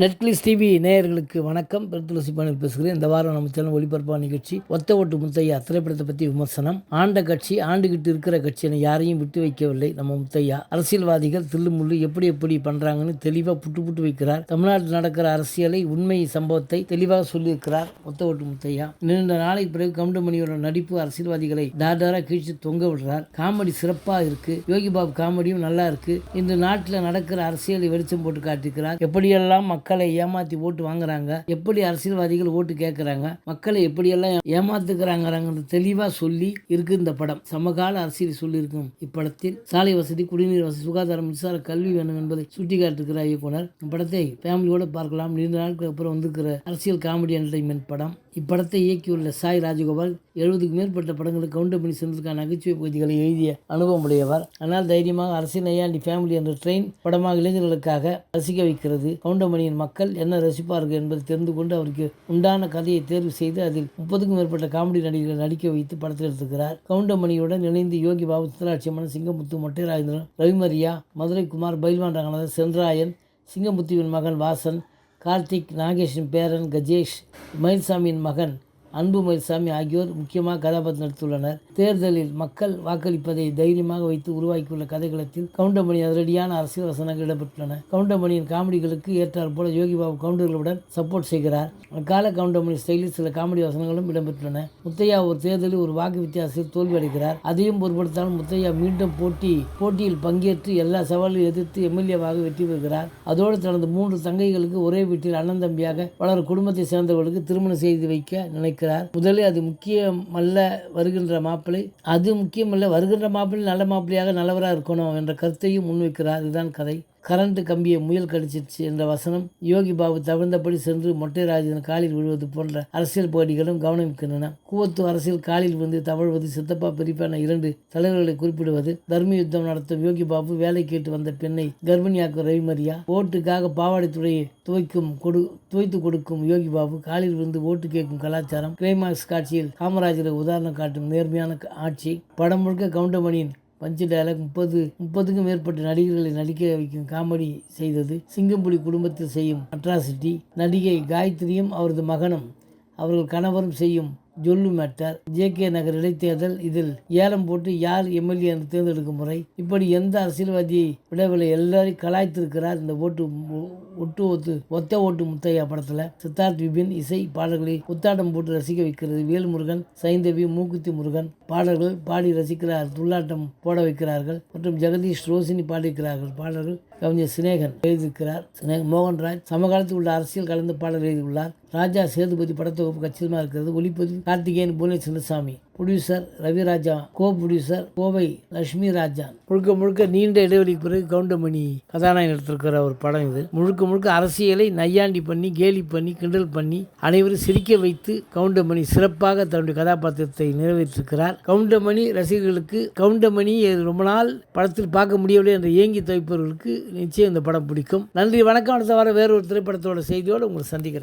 Netflix TV நேயர்களுக்கு வணக்கம். பெருத்துளசி பாணியில் பேசுகிறேன். இந்த வாரம் நம்ம சேனல் ஒளிபரப்பான நிகழ்ச்சி ஒத்த ஓட்டு முத்தையா திரைப்படத்தை பற்றி விமர்சனம் ஆண்ட கட்சி ஆண்டுகிட்டு இருக்கிற கட்சி என யாரையும் விட்டு வைக்கவில்லை நம்ம முத்தையா. அரசியல்வாதிகள் தில்லுமுள்ளு எப்படி எப்படி பண்ணுறாங்கன்னு தெளிவாக புட்டு புட்டு வைக்கிறார். தமிழ்நாட்டில் நடக்கிற அரசியலை உண்மை சம்பவத்தை தெளிவாக சொல்லியிருக்கிறார் ஒத்த ஓட்டு முத்தையா. நீண்ட நாளைக்கு பிறகு கவுண்டமணியோட நடிப்பு அரசியல்வாதிகளை டாடாரா கீழ்ச்சி தொங்க விடுறார். காமெடி சிறப்பாக இருக்கு. யோகி பாபு காமெடியும் நல்லா இருக்கு. இந்த நாட்டில் நடக்கிற அரசியலை வெளிச்சம் போட்டு காட்டியிருக்கிறார். எப்படியெல்லாம் மக்களை ஏமாத்தி ஓட்டு வாங்குறாங்க. எப்படி அரசியல்வாதிகள் ஓட்டு கேட்குறாங்க மக்களை எப்படியெல்லாம் ஏமாத்துக்கிறாங்கிறாங்கிறது தெளிவாக சொல்லி இருக்கு இந்த படம். சமகால அரசியல் சொல்லியிருக்கும் இப்படத்தில் சாலை வசதி குடிநீர் வசதி சுகாதாரம் மின்சார கல்வி வேணும் என்பதை சுட்டிக்காட்டிருக்கிறார் இயக்குனர். இப்படத்தை ஃபேமிலியோடு பார்க்கலாம். நீண்ட நாட்களுக்கு அப்புறம் வந்திருக்கிற அரசியல் காமெடி என்டர்டைன்மெண்ட் படம். இப்படத்தை இயக்கியுள்ள சாய் ராஜகோபால் எழுபதுக்கு மேற்பட்ட படங்களை கவுண்டர் பண்ணி சென்றதுக்கான நகைச்சுவை பகுதிகளை எழுதிய அனுபவம் உடையவர் ஆனால் தைரியமாக அரசின் ஐயாண்டி ஃபேமிலி என்ற ட்ரெயின் படமாக இளைஞர்களுக்காக ரசிக்க வைக்கிறது. கவுண்டமணியின் மக்கள் என்ன ரசிப்பார்கள் என்பதை தெரிந்து கொண்டு அவருக்கு உண்டான கதையை தேர்வு செய்து அதில் முப்பதுக்கும் மேற்பட்ட காமெடி நடிகர்கள் நடிக்க வைத்து படத்தில் எடுத்திருக்கிறார். கவுண்டமணியுடன் இணைந்து யோகி பாபு சித்தராட்சியம்மன் சிங்கமுத்து மொட்டை ராஜேந்திரன் ரவிமரியா மதுரை குமார் பைல்வான் ரங்கநாதன் சென்ராயன் சிங்கமுத்துவின் மகன் வாசன் கார்த்திக் நாகேஷின் பேரன் கஜேஷ் மயில்சாமியின் மகன் அன்பு சாமி ஆகியோர் முக்கியமாக கதாபாத்திரம் நடித்துள்ளனர். தேர்தலில் மக்கள் வாக்களிப்பதை தைரியமாக வைத்து உருவாக்கியுள்ள கதைகளத்தில் கவுண்டமணி அதிரடியான அரசியல் வசனங்கள் இடம்பெற்றுள்ளன. கவுண்டமணியின் காமெடிகளுக்கு ஏற்றார் போல யோகி பாபு கவுண்டர்களுடன் சப்போர்ட் செய்கிறார். அக்கால கவுண்டமணி ஸ்டைலில் சில காமெடி வசனங்களும் இடம்பெற்றுள்ளன. முத்தையா ஒரு தேர்தலில் ஒரு வாக்கு வித்தியாசத்தில் தோல்வி அடைகிறார். அதையும் பொருட்படுத்தாமல் முத்தையா மீண்டும் போட்டி போட்டியில் பங்கேற்று எல்லா சவாலையும் எதிர்த்து எம்எல்ஏவாக வெற்றி பெறுகிறார். அதோடு தனது மூன்று தங்கைகளுக்கு ஒரே வீட்டில் அண்ணன் தம்பியாக பலர் குடும்பத்தை சேர்ந்தவர்களுக்கு திருமணம் செய்து வைக்க நினைக்கிறார். இருக்கிறார். முதலில் அது முக்கியமல்ல வருகின்ற மாப்பிள்ளை. அது முக்கியமல்ல வருகின்ற மாப்பிள்ளை நல்ல மாப்பிள்ளையாக நல்லவராக இருக்கணும் என்ற கருத்தையும் முன்வைக்கிறார். இதுதான் கதை. கரண்ட்டு கம்பியை முயல் கடிச்சிருச்சு என்ற வசனம் யோகி பாபு தவிர்ந்தபடி சென்று மொட்டை ராஜன் காலில் விழுவது போன்ற அரசியல் போட்டிகளும் கவனிக்கின்றன கூவத்து அரசியல் காலில் விழுந்து தவழ்வது சித்தப்பா பிரிப்பான இரண்டு தலைவர்களை குறிப்பிடுவது தர்ம யுத்தம் நடத்தும் யோகி பாபு வேலை கேட்டு வந்த பெண்ணை கர்ப்பிணியாக்கும் ரவிமரியா ஓட்டுக்காக பாவாடை துறையை துவைக்கும் கொடு துவைத்து கொடுக்கும் யோகி பாபு காலில் விழுந்து ஓட்டு கேட்கும் கலாச்சாரம் கிளைமாக்ஸ் காட்சியில் காமராஜரை உதாரணம் காட்டும் நேர்மையான ஆட்சி. படம் முழுக்க கவுண்டமணியின் பஞ்சு டயலாக் முப்பது முப்பதுக்கும் மேற்பட்ட நடிகர்களை நடிக்க வைக்கும் காமெடி செய்தது சிங்கம்புலி குடும்பத்தில் செய்யும் அட்ராசிட்டி நடிகை காயத்ரியும் அவரது மகனும் அவர்கள் கணவரும் செய்யும் ஜொல்லு மேட்டர் ஜே கே நகர் இடைத்தேர்தல் இதில் ஏலம் போட்டு யார் எம்எல்ஏ என்று தேர்ந்தெடுக்கும் முறை. இப்படி எந்த அரசியல்வாதியை விடவில்லை. எல்லாரையும் கலாய்த்திருக்கிறார். இந்த ஓட்டு ஒட்டு ஒத்து ஒத்த ஓட்டு முத்தையா படத்தில். சித்தார்த் விபின் இசை பாடல்களை புத்தாட்டம் போட்டு ரசிக்க வைக்கிறது வேல்முருகன் சைந்தவி மூக்குத்தி முருகன். பாடல்கள் பாடி ரசிக்கிறார். துள்ளாட்டம் போட வைக்கிறார்கள். மற்றும் ஜெகதீஷ் ரோசினி பாடியிருக்கிறார்கள். பாடல்கள் கவிஞர் சினேகன் எழுதியிருக்கிறார். சினேகன் மோகன்ராஜ் சமகாலத்தில் உள்ள அரசியல் கலந்து பாடல் எழுதியுள்ளார். ராஜா சேதுபதி படத்தொகுப்பு கச்சிதமாக இருக்கிறது. ஒளிப்பதிவு Karthikeyan Bhuvaneswarasamy Chinnasamy. Producer Raviraja co producer Kovai Lakshmi Raja முழுக்க முழுக்க நீண்ட இடைவெளிக்கு பிறகு கவுண்டமணி கதாநாயகன் எடுத்திருக்கிற ஒரு படம் இது. முழுக்க முழுக்க அரசியலை நையாண்டி பண்ணி கேலி பண்ணி கிண்டல் பண்ணி அனைவரும் சிரிக்க வைத்து கவுண்டமணி சிறப்பாக தன்னுடைய கதாபாத்திரத்தை நிறைவேற்றிருக்கிறார். கவுண்டமணி ரசிகர்களுக்கு கவுண்டமணி ரொம்ப நாள் படத்தில் பார்க்க முடியவில்லை என்று ஏங்கி தவிப்பவர்களுக்கு நிச்சயம் இந்த படம் பிடிக்கும். நன்றி வணக்கம். அடுத்த வாரம் வேறொரு திரைப்படத்தோட செய்தியோடு உங்களை சந்திக்கிறேன்.